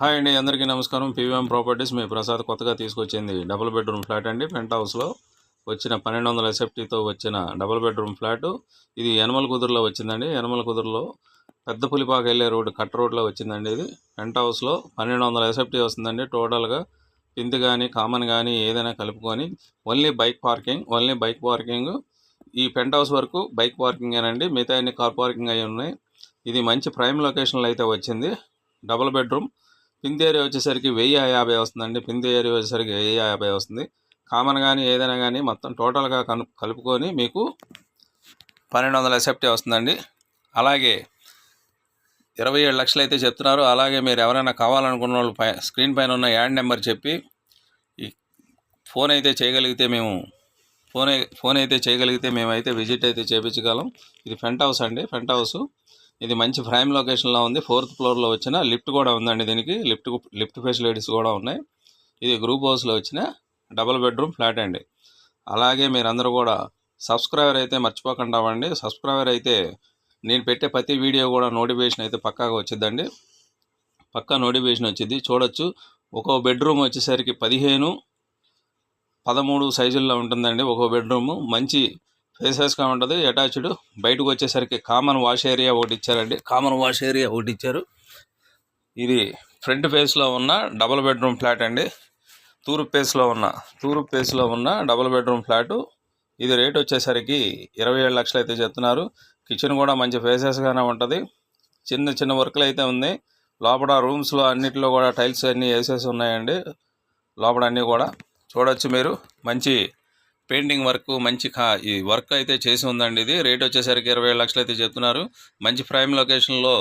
Hi అండి అందరికీ నమస్కారం. పీవీఎం ప్రాపర్టీస్ మీ ప్రసాద్ కొత్తగా తీసుకొచ్చింది డబుల్ బెడ్రూమ్ ఫ్లాట్ అండి. పెంట్ హౌస్లో వచ్చిన పన్నెండు వందల ఎస్ఎఫ్టీతో వచ్చిన డబుల్ బెడ్రూమ్ ఫ్లాట్. ఇది యనమల కుదురులో వచ్చిందండి. యనమల కుదురులో పెద్ద పులిపాక వెళ్ళే రోడ్డు కట్ట రోడ్లో వచ్చిందండి ఇది. పెంట్ హౌస్లో పన్నెండు వందల ఎస్ఎఫ్టీ వస్తుందండి. టోటల్గా పింది కానీ కామన్ కానీ ఏదైనా కలుపుకొని only bike parking only bike parking. ఈ పెంట్ హౌస్ వరకు బైక్ పార్కింగేనండి మిగతా అన్ని కార్ పార్కింగ్ అయి ఉన్నాయి. ఇది మంచి ప్రైమ్ లొకేషన్లో అయితే వచ్చింది. డబుల్ బెడ్రూమ్ పిందేరి వచ్చేసరికి వెయ్యి యాభై వస్తుందండి. పింది ఏరియా వచ్చేసరికి వెయ్యి యాభై వస్తుంది. కామన్ కానీ ఏదైనా కానీ మొత్తం టోటల్గా కలుపుకొని మీకు పన్నెండు వందల ఎసెప్టీ వస్తుందండి. అలాగే ఇరవై ఏడు లక్షలు అయితే చెప్తున్నారు. అలాగే మీరు ఎవరైనా కావాలనుకున్న వాళ్ళు పై స్క్రీన్ పైన ఉన్న యాడ్ నెంబర్ చెప్పి ఈ ఫోన్ అయితే చేయగలిగితే మేము ఫోన్ ఫోన్ అయితే చేయగలిగితే మేమైతే విజిట్ అయితే చేయించగలం ఇది ఫ్రంట్ హౌస్ అండి. ఫ్రంట్ హౌస్ ఇది మంచి ప్రైమ్ లొకేషన్లో ఉంది. ఫోర్త్ ఫ్లోర్లో వచ్చిన లిఫ్ట్ కూడా ఉందండి దీనికి. లిఫ్ట్ లిఫ్ట్ ఫెసిలిటీస్ కూడా ఉన్నాయి. ఇది గ్రూప్ హౌస్లో వచ్చిన డబుల్ బెడ్రూమ్ ఫ్లాట్ అండి. అలాగే మీరందరూ కూడా సబ్స్క్రైబర్ అయితే మర్చిపోకుండా అవ్వండి. సబ్స్క్రైబర్ అయితే నేను పెట్టే ప్రతి వీడియో కూడా నోటిఫికేషన్ అయితే పక్కాగా వచ్చిందండి పక్కా నోటిఫికేషన్ వచ్చింది చూడొచ్చు. ఒక్కో బెడ్రూమ్ వచ్చేసరికి పదిహేను పదమూడు సైజుల్లో ఉంటుందండి ఒక్కో బెడ్రూమ్ మంచి ఫేసెస్గా ఉంటుంది అటాచ్డ్. బయటకు వచ్చేసరికి కామన్ వాష్ ఏరియా ఒకటి ఇచ్చారండి. కామన్ వాష్ ఏరియా ఒకటి ఇచ్చారు. ఇది ఫ్రంట్ ఫేస్లో ఉన్న డబుల్ బెడ్రూమ్ ఫ్లాట్ అండి. తూర్పు ఫేస్లో ఉన్న తూర్పు ఫేస్లో ఉన్న డబుల్ బెడ్రూమ్ ఫ్లాటు ఇది రేట్ వచ్చేసరికి ఇరవై ఏడు లక్షలు అయితే చెప్తున్నారు. కిచెన్ కూడా మంచి ఫేసెస్గానే ఉంటుంది. చిన్న చిన్న వర్క్లు అయితే ఉంది. లోపల రూమ్స్లో అన్నిటిలో కూడా టైల్స్ అన్నీ వేసేసి ఉన్నాయండి. లోపల అన్నీ కూడా చూడొచ్చు మీరు. మంచి పెయింటింగ్ వర్క్ మంచి కా ఈ వర్క్ అయితే చేసి ఉందండి ఇది. రేట్ వచ్చేసరికి ఇరవై ఏడు లక్షలు అయితే చెప్తున్నారు. మంచి ప్రైమ్ లొకేషన్లో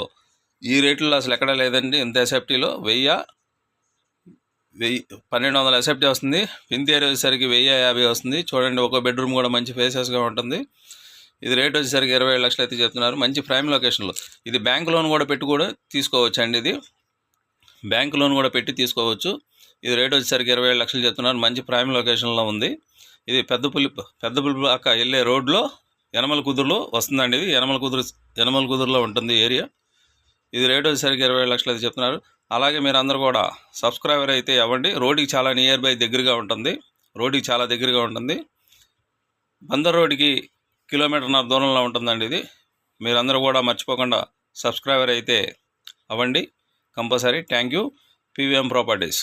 ఈ రేట్లో అసలు ఎక్కడ లేదండి. ఇంత ఎసెప్టీలో వెయ్యి వెయ్యి పన్నెండు వందల ఎస్ఎఫ్టీ వస్తుంది. వింత ఏరియా వచ్చేసరికి వెయ్యి యాభై వస్తుంది. చూడండి ఒక బెడ్రూమ్ కూడా మంచి ఫేసెస్గా ఉంటుంది. ఇది రేట్ వచ్చేసరికి ఇరవై ఏడు లక్షలు అయితే చెప్తున్నారు. మంచి ప్రైమ్ లొకేషన్లో ఇది బ్యాంక్ లోన్ కూడా పెట్టి కూడా తీసుకోవచ్చు అండి ఇది. బ్యాంక్ లోన్ కూడా పెట్టి తీసుకోవచ్చు. ఇది రేట్ వచ్చేసరికి ఇరవై ఏడు లక్షలు చెప్తున్నారు. మంచి ప్రైమ్ లొకేషన్లో ఉంది. ఇది పెద్ద పులి పెద్ద పులిపు అక్క వెళ్ళే రోడ్లో యనమల కుదురులో వస్తుందండి ఇది. యనమల కుదురు యనమల కుదురులో ఉంటుంది ఏరియా. ఇది రేట్ వచ్చేసరికి ఇరవై లక్షలు అయితే చెప్తున్నారు. అలాగే మీరు అందరూ కూడా సబ్స్క్రైబర్ అయితే అవ్వండి. రోడ్డుకి చాలా నియర్ బై దగ్గరగా ఉంటుంది. రోడ్డుకి చాలా దగ్గరగా ఉంటుంది. బందర్ రోడ్డుకి కిలోమీటర్న్నర దూరంలో ఉంటుందండి ఇది. మీరందరూ కూడా మర్చిపోకుండా సబ్స్క్రైబర్ అయితే అవ్వండి. Compulsory thank you. PVM properties.